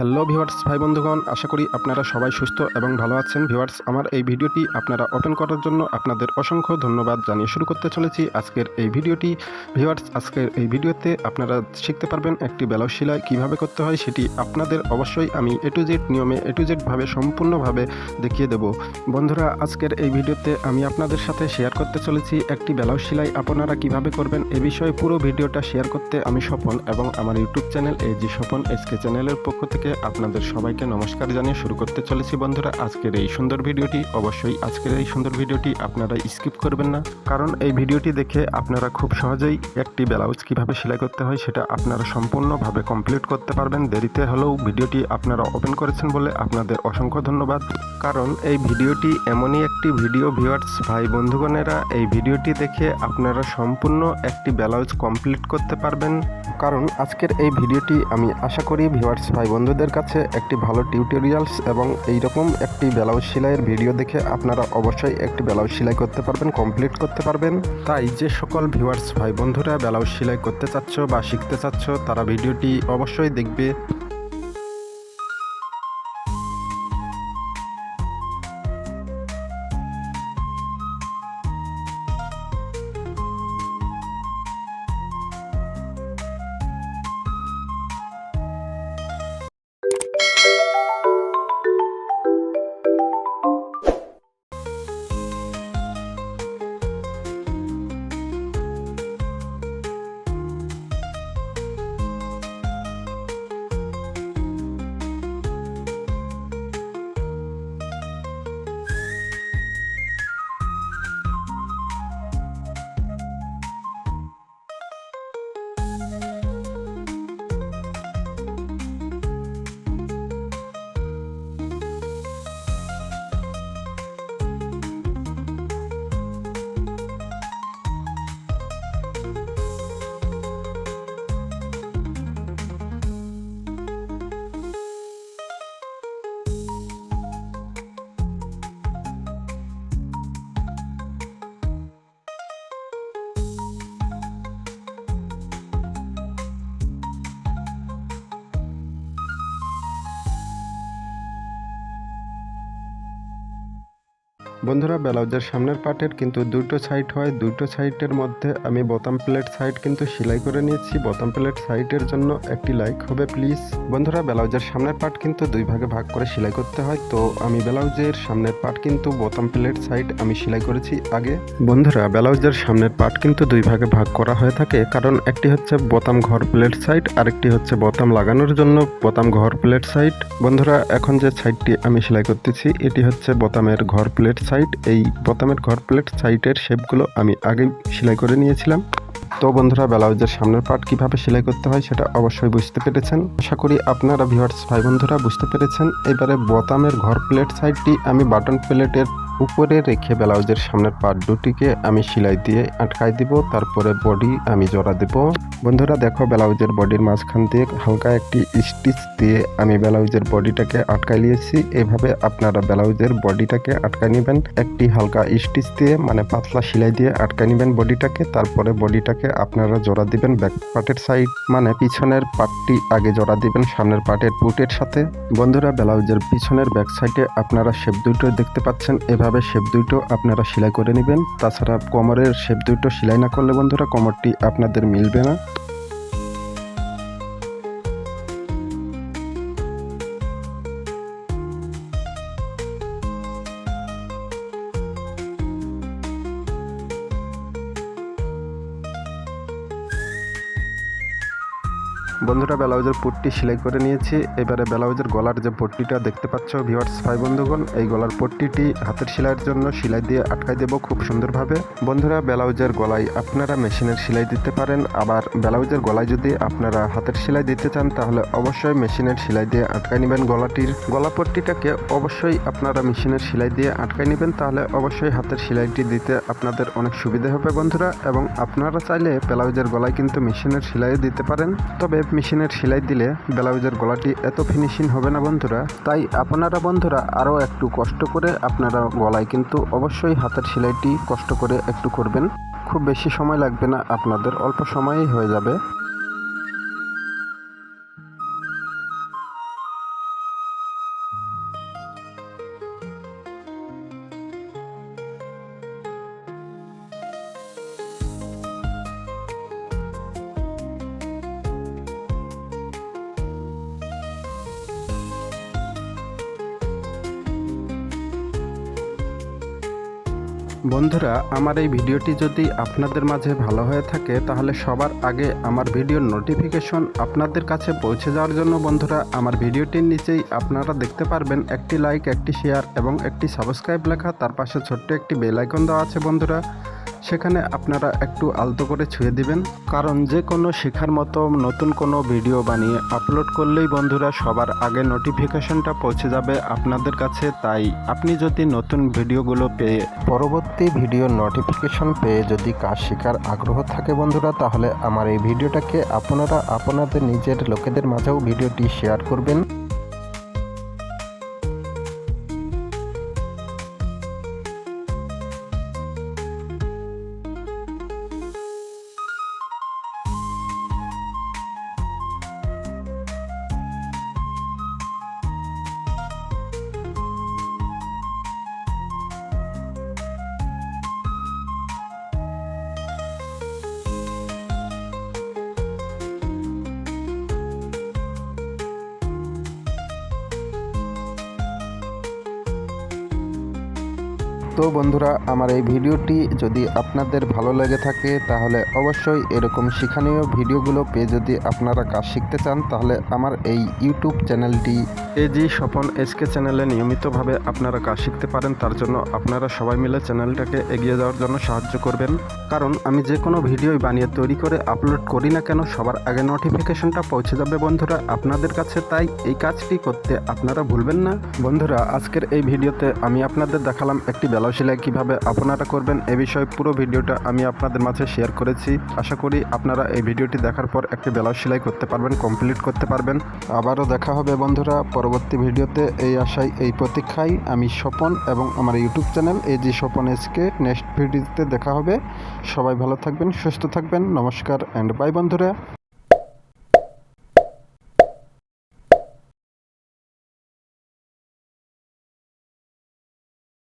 Hello viewers, ভাই বন্ধুগণ, আশা করি আপনারা সবাই সুস্থ এবং ভালো আছেন। ভিউয়ার্স, আমার এই ভিডিওটি আপনারা ওপেন করার জন্য আপনাদের অসংখ্য ধন্যবাদ জানিয়ে শুরু করতে চলেছি আজকের এই ভিডিওটি। ভিউয়ার্স, আজকের এই ভিডিওতে আপনারা শিখতে পারবেন একটি ব্লাউজ সেলাই কীভাবে করতে হয় সেটি আপনাদের অবশ্যই আমি এ টু জেড নিয়মে এ টু জেডভাবে সম্পূর্ণভাবে দেখিয়ে দেব। বন্ধুরা, আজকের এই ভিডিওতে আমি আপনাদের সাথে শেয়ার করতে চলেছি একটি ব্লাউজ সেলাই। আপনারা কীভাবে করবেন এ বিষয়ে পুরো ভিডিওটা শেয়ার করতে আমি স্বপন এবং আমার ইউটিউব চ্যানেল এই যে স্বপন এসকে চ্যানেলের পক্ষ থেকে আপনাদের সবাইকে নমস্কার জানিয়ে শুরু করতে চলেছি বন্ধুরা। আজকের এই সুন্দর ভিডিওটি, অবশ্যই আজকের এই সুন্দর ভিডিওটি আপনারা স্কিপ করবেন না। কারণ এই ভিডিওটি দেখে আপনারা খুব সহজেই একটি ব্লাউজ কীভাবে সেলাই করতে হয় সেটা আপনারা সম্পূর্ণভাবে কমপ্লিট করতে পারবেন। দেরিতে হলেও ভিডিওটি আপনারা ওপেন করেছেন বলে আপনাদের অসংখ্য ধন্যবাদ। কারণ এই ভিডিওটি এমনই একটি ভিডিও ভিউয়ার্স ভাই বন্ধুগণেরা, এই ভিডিওটি দেখে আপনারা সম্পূর্ণ একটি ব্লাউজ কমপ্লিট করতে পারবেন। কারণ আজকের এই ভিডিওটি আমি আশা করি ভিউয়ার্স ভাই বন্ধুদের কাছে একটি ভালো টিউটোরিয়ালস এবং এইরকম একটি ব্লাউজ সেলাইয়ের ভিডিও দেখে আপনারা অবশ্যই একটি ব্লাউজ সেলাই করতে পারবেন কমপ্লিট করতে পারবেন। তাই যে সকল ভিউয়ার্স ভাই বন্ধুরা ব্লাউজ সেলাই করতে চাচ্ছ বা শিখতে চাচ্ছ, তারা ভিডিওটি অবশ্যই দেখবে। বন্ধুরা, ব্লাউজের সামনের পার্টের কিন্তু দুটো সাইড হয়। দুটো সাইডের মধ্যে আমি বোতাম প্লেট সাইড কিন্তু সেলাই করে নিয়েছি। বোতাম প্লেট সাইডের জন্য একটি লাইক হবে প্লিজ বন্ধুরা, ব্লাউজের সামনের পার্ট কিন্তু দুই ভাগে ভাগ করে সেলাই করতে হয়। তো আমি ব্লাউজের সামনের পার্ট কিন্তু বোতাম প্লেট সাইড আমি সেলাই করেছি আগে। বন্ধুরা, ব্লাউজের সামনের পার্ট কিন্তু দুই ভাগে ভাগ করা হয়ে থাকে। কারণ একটি হচ্ছে বোতাম ঘর প্লেট সাইড আরেকটি হচ্ছে বোতাম লাগানোর জন্য বোতাম ঘর প্লেট সাইড বন্ধুরা, এখন যে সাইডটি আমি সেলাই করতেছি, এটি হচ্ছে বোতামের ঘর প্লেট সাইড এই বোতামের ঘর প্লেট সাইডের শেপগুলো আমি আগেই সেলাই করে নিয়েছিলাম। তো বন্ধুরা, ব্লাউজের সামনের পার্ট কীভাবে সেলাই করতে হয় সেটা অবশ্যই বুঝতে পেরেছেন। আশা করি আপনারা ভিউয়ার্স ভাই বন্ধুরা বুঝতে পেরেছেন। এবারে বোতামের ঘর প্লেট সাইডটি আমি বাটন প্লেটের উপরে রেখে ব্লাউজের সামনের পার্ট দুটিকে আমি সেলাই দিয়ে আটকাই দিব। তারপরে বডি আমি জোড়া দেব। বন্ধুরা, দেখো ব্লাউজের বডির মাঝখান দিয়ে হালকা একটি স্টিচ দিয়ে আমি ব্লাউজের বডিটাকে আটকাই নিয়েছি। এভাবে আপনারা ব্লাউজের বডিটাকে আটকাই নেবেন। একটি হালকা স্টিচ দিয়ে মানে পাতলা সেলাই দিয়ে আটকাই নেবেন বডিটাকে তারপরে বডিটাকে আপনারা জোড়া দিবেন ব্যাক পার্টের সাইড মানে পিছনের পার্টটি আগে জোড়া দিবেন, সামনের পার্টের পুটের সাথে। বন্ধুরা, ব্লাউজের পিছনের ব্যাক সাইডে আপনারা শেপ দুটো দেখতে পাচ্ছেন। এভাবে শেপ দুটো আপনারা সেলাই করে নেবেন। তাছাড়া কোমরের শেপ দুটো সেলাই না করলে বন্ধুরা, কোমরটি আপনাদের মিলবে না। বন্ধুরা, ব্লাউজের পট্টি সেলাই করে নিয়েছি। এবারে ব্লাউজের গলার যে পট্টিটা দেখতে পাচ্ছ ভিওয়ার্স ভাই বন্ধুগণ, এই গলার পট্টিটি হাতের সেলাইয়ের জন্য সেলাই দিয়ে আটকাই দেবো খুব সুন্দরভাবে। বন্ধুরা, ব্লাউজের গলায় আপনারা মেশিনের সেলাই দিতে পারেন। আবার ব্লাউজের গলায় যদি আপনারা হাতের সেলাই দিতে চান, তাহলে অবশ্যই মেশিনের সেলাই দিয়ে আটকাই নেবেন গলাটির। গলা পট্টিটাকে অবশ্যই আপনারা মেশিনের সেলাই দিয়ে আটকাই নেবেন, তাহলে অবশ্যই হাতের সেলাইটি দিতে আপনাদের অনেক সুবিধা হবে বন্ধুরা। এবং আপনারা চাইলে ব্লাউজের গলায় কিন্তু মেশিনের সেলাই দিতে পারেন। তবে মেশিনের সেলাই দিলে ব্লাউজের গলাটি এত ফিনিশিং হবে না বন্ধুরা। তাই আপনারা বন্ধুরা আরও একটু কষ্ট করে আপনারা গলায় কিন্তু অবশ্যই হাতের সেলাইটি কষ্ট করে একটু করবেন। খুব বেশি সময় লাগবে না, আপনাদের অল্প সময়েই হয়ে যাবে। বন্ধুরা, আমার এই ভিডিওটি যদি আপনাদের মাঝে ভালো হয়ে থাকে, তাহলে সবার আগে আমার ভিডিওর নোটিফিকেশন আপনাদের কাছে পৌঁছে যাওয়ার জন্য বন্ধুরা, আমার ভিডিওটির নিচেই আপনারা দেখতে পারবেন একটি লাইক একটি শেয়ার এবং একটি সাবস্ক্রাইব লেখা। তার পাশে ছোট্ট একটি বেল আইকন দেওয়া আছে বন্ধুরা। সেখানে আপনারা একটু আলতো করে ছুঁয়ে দিবেন। কারণ যে কোনো শেখার মতো নতুন কোনো ভিডিও বানিয়ে আপলোড করলেই বন্ধুরা সবার আগে নোটিফিকেশনটা পৌঁছে যাবে আপনাদের কাছে। তাই আপনি যদি নতুন ভিডিওগুলো পেয়ে পরবর্তী ভিডিও নোটিফিকেশন পেয়ে যদি কাজ শেখার আগ্রহ থাকে বন্ধুরা, তাহলে আমার এই ভিডিওটাকে আপনারা আপনাদের নিজের লোকেদের মাঝেও ভিডিওটি শেয়ার করবেন। তো বন্ধুরা, আমার এই ভিডিওটি যদি আপনাদের ভালো লেগে থাকে, তাহলে অবশ্যই এরকম শিক্ষণীয় ভিডিওগুলো পেয়ে যদি আপনারা কাজ শিখতে চান, তাহলে আমার এই ইউটিউব চ্যানেলটি এজি স্বপন এসকে চ্যানেলে নিয়মিতভাবে আপনারা কাজ শিখতে পারেন। তার জন্য আপনারা সবাই মিলে চ্যানেলটাকে এগিয়ে যাওয়ার জন্য সাহায্য করবেন। কারণ আমি যে কোনো ভিডিওই বানিয়ে তৈরি করে আপলোড করি না কেন, সবার আগে নোটিফিকেশনটা পৌঁছে যাবে বন্ধুরা আপনাদের কাছে। তাই এই কাজটি করতে আপনারা ভুলবেন না। বন্ধুরা, আজকের এই ভিডিওতে আমি আপনাদের দেখালাম একটি ব্লাউজ সেলাই কীভাবে আপনারা করবেন এ বিষয়ে পুরো ভিডিওটা আমি আপনাদের মাঝে শেয়ার করেছি। আশা করি আপনারা এই ভিডিওটি দেখার পর একটি ব্লাউজ সেলাই করতে পারবেন কমপ্লিট করতে পারবেন। আবারও দেখা হবে বন্ধুরা পরবর্তী ভিডিওতে। এই আশায়, এই প্রতীক্ষায় আমি স্বপন এবং আমার YouTube channel AG Swapan SK next ভিডিওতে দেখা হবে। সবাই ভালো থাকবেন, সুস্থ থাকবেন। নমস্কার অ্যান্ড বাই বন্ধুরা।